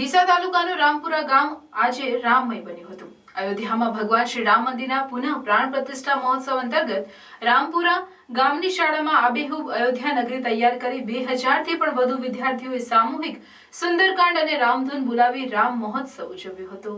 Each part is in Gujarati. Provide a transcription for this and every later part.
ડીસા તાલુકાનું રામપુરા ગામ આજે રામમય બન્યું હતું. અયોધ્યામાં ભગવાન શ્રી રામ મંદિરના પુનઃ પ્રાણ પ્રતિષ્ઠા મહોત્સવ અંતર્ગત રામપુરા ગામની શાળામાં આબેહૂબ અયોધ્યા નગરી તૈયાર કરી બે હજારથી પણ વધુ વિદ્યાર્થીઓએ સામૂહિક સુંદરકાંડ અને રામધૂન બોલાવી રામ મહોત્સવ ઉજવ્યો હતો.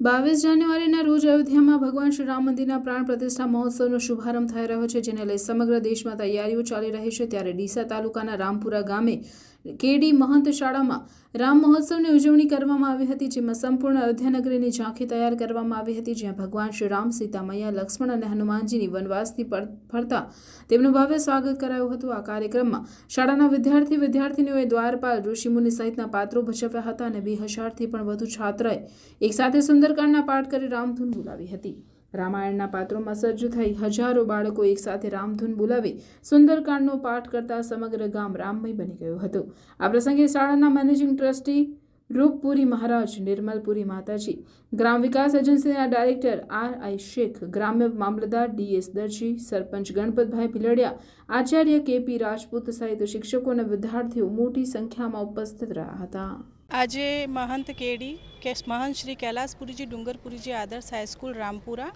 બાવીસ જાન્યુઆરીના રોજ અયોધ્યામાં ભગવાન શ્રી રામ મંદિરના પ્રાણ પ્રતિષ્ઠા મહોત્સવનો શુભારંભ થઈ રહ્યો છે, જેને લઈ સમગ્ર દેશમાં તૈયારીઓ ચાલી રહી છે. ત્યારે ડીસા તાલુકાના રામપુરા ગામે કેડી મહંત શાળામાં રામ મહોત્સવની ઉજવણી કરવામાં આવી હતી, જેમાં સંપૂર્ણ અયોધ્યા નગરીની ઝાંખી તૈયાર કરવામાં આવી હતી, જ્યાં ભગવાન શ્રી રામ સીતા મૈયા લક્ષ્મણ અને હનુમાનજીની વનવાસથી ફરતા તેમનું ભવ્ય સ્વાગત કરાયું હતું. આ કાર્યક્રમમાં શાળાના વિદ્યાર્થી વિદ્યાર્થીનીઓએ દ્વારપાલ ઋષિમુનિ સહિતના પાત્રો ભજવ્યા હતા અને બે હજારથી પણ વધુ છાત્રએ એકસાથે સુંદરકાંડના પાઠ કરી રામધૂન બોલાવી હતી. રામાયણના પાત્રોમાં સજ્જ થઈ હજારો બાળકો એકસાથે રામધૂન બોલાવી સુંદરકાંડનો પાઠ કરતા સમગ્ર ગામ રામમય બની ગયું હતું. આ પ્રસંગે શાળાના મેનેજિંગ ટ્રસ્ટી રૂપપુરી મહારાજ, નિર્મલપુરી માતાજી, ગ્રામ વિકાસ એજન્સીના ડાયરેક્ટર આર આઈ શેખ, ગ્રામ્ય મામલતદાર ડીએસ દરજી, સરપંચ ગણપતભાઈ ભીલડિયા, આચાર્ય કેપી રાજપૂત સહિત શિક્ષકો અને વિદ્યાર્થીઓ મોટી સંખ્યામાં ઉપસ્થિત રહ્યા હતા. આજે મહંત કેડી કે મહંત શ્રી કૈલાસપુરીજી ડુંગરપુરીજી આદર્શ હાઈસ્કૂલ રામપુરા.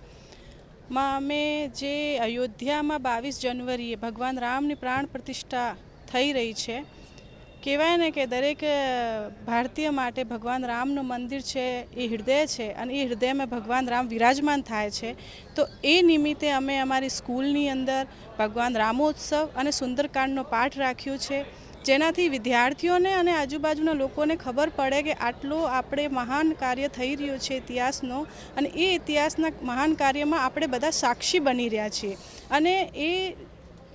માં અમે જે અયોધ્યામાં બાવીસ જાન્યુઆરીએ ભગવાન રામની પ્રાણ પ્રતિષ્ઠા થઈ રહી છે, કહેવાય ને કે દરેક ભારતીય માટે ભગવાન રામનું મંદિર છે, એ હૃદય છે અને એ હૃદયમાં ભગવાન રામ વિરાજમાન થાય છે. તો એ નિમિત્તે અમે અમારી સ્કૂલની અંદર ભગવાન રામોત્સવ અને સુંદરકાંડનો પાઠ રાખ્યો છે. જેનાથી વિદ્યાર્થીઓને અને આજુબાજુના લોકોને ખબર પડે કે આટલો આપણે મહાન કાર્ય થઈ રહ્યો છે ઇતિહાસનો અને એ ઇતિહાસના મહાન કાર્યમાં આપણે બધા સાક્ષી બની રહ્યા છીએ. અને એ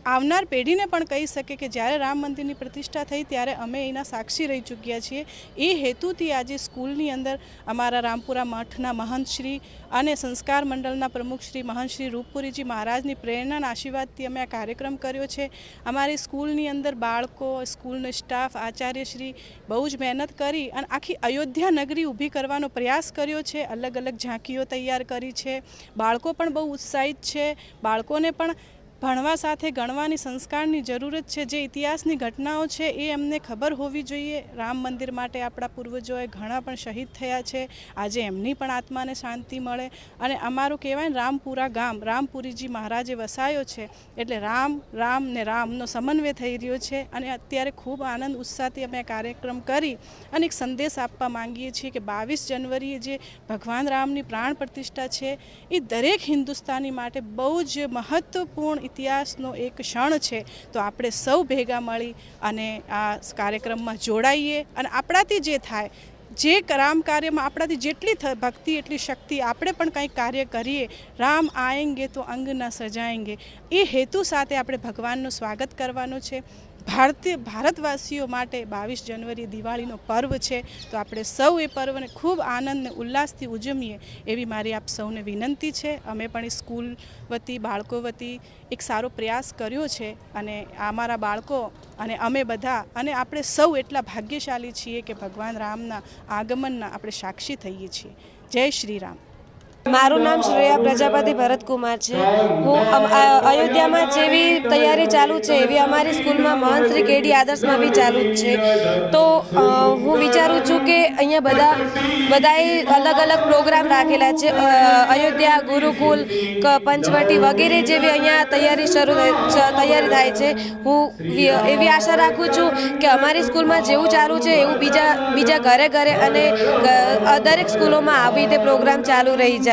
આવનાર પેઢીને પણ કહી શકે કે જ્યારે રામ મંદિરની પ્રતિષ્ઠા થઈ ત્યારે અમે એના સાક્ષી રહી ચૂક્યા છીએ. એ હેતુથી આજે સ્કૂલની અંદર અમારા રામપુરા મઠના મહંતશ્રી અને સંસ્કાર મંડળના પ્રમુખશ્રી મહંતશ્રી રૂપપુરીજી મહારાજની પ્રેરણાના આશીર્વાદથી અમે આ કાર્યક્રમ કર્યો છે. અમારી સ્કૂલની અંદર બાળકો, સ્કૂલનો સ્ટાફ આચાર્યશ્રી બહુ જ મહેનત કરી અને આખી અયોધ્યા નગરી ઊભી કરવાનો પ્રયાસ કર્યો છે. અલગ અલગ ઝાંકીઓ તૈયાર કરી છે. બાળકો પણ બહુ ઉત્સાહિત છે. બાળકોને પણ ભણવા સાથે ગણવાની સંસ્કારની જરૂરત છે. જે ઇતિહાસની ઘટનાઓ છે એ એમને ખબર હોવી જોઈએ. રામ મંદિર માટે આપણા પૂર્વજોએ ઘણા પણ શહીદ થયા છે. આજે એમની પણ આત્માને શાંતિ મળે. અને અમારું કહેવાય ને રામપુરા ગામ, રામપુરીજી મહારાજે વસાયો છે. એટલે રામ રામ ને રામનો સમન્વય થઈ રહ્યો છે. અને અત્યારે ખૂબ આનંદ, ઉત્સાહથી અમે કાર્યક્રમ કરી અને એક સંદેશ આપવા માંગીએ છીએ કે બાવીસ જનવરીએ જે ભગવાન રામની પ્રાણ પ્રતિષ્ઠા છે, એ દરેક હિન્દુસ્તાની માટે બહુ જ મહત્વપૂર્ણ ઇતિહાસનો એક ક્ષણ છે, તો આપણે સૌ ભેગા મળી અને આ કાર્યક્રમમાં જોડાઈએ અને આપણાથી જે થાય, જે રામ કાર્યમાં આપણાથી જેટલી ભક્તિ, એટલી શક્તિ આપણે પણ કંઈક કાર્ય કરીએ, રામ આએંગે તો અંગ ન સજાએંગે એ હેતુ સાથે આપણે ભગવાનનું સ્વાગત કરવાનું છે. ભારતીય ભારતવાસીઓ માટે બાવીસ જાન્યુઆરી દિવાળીનો પર્વ છે. તો આપણે સૌ એ પર્વને ખૂબ આનંદ અને ઉલ્લાસથી ઉજવીએ એવી મારી આપ સૌને વિનંતી છે. અમે પણ સ્કૂલ વતી, બાળકો વતી એક સારો પ્રયાસ કર્યો છે અને અમારા બાળકો અને અમે બધા અને આપણે સૌ એટલા ભાગ્યશાળી છીએ કે ભગવાન રામના આગમનના આપણે સાક્ષી થઈએ છીએ. જય શ્રી રામ. મારું નામ શ્રેયા પ્રજાપતિ ભરતકુમાર છે. હું અયોધ્યામાં જેવી તૈયારી ચાલુ છે, એવી અમારી સ્કૂલમાં મહંત શ્રી કેડી આદર્શમાં બી ચાલુ જ છે. તો હું વિચારું છું કે અહીંયા બધા, બધાએ અલગ અલગ પ્રોગ્રામ રાખેલા છે. અયોધ્યા, ગુરુકુલ પંચવટી વગેરે જેવી અહીંયા તૈયારી શરૂ તૈયારી થાય છે. હું એવી આશા રાખું છું કે અમારી સ્કૂલમાં જેવું ચાલુ છે, એવું બીજા બીજા ઘરે ઘરે અને દરેક સ્કૂલોમાં આવી રીતે પ્રોગ્રામ ચાલુ રહી જાય.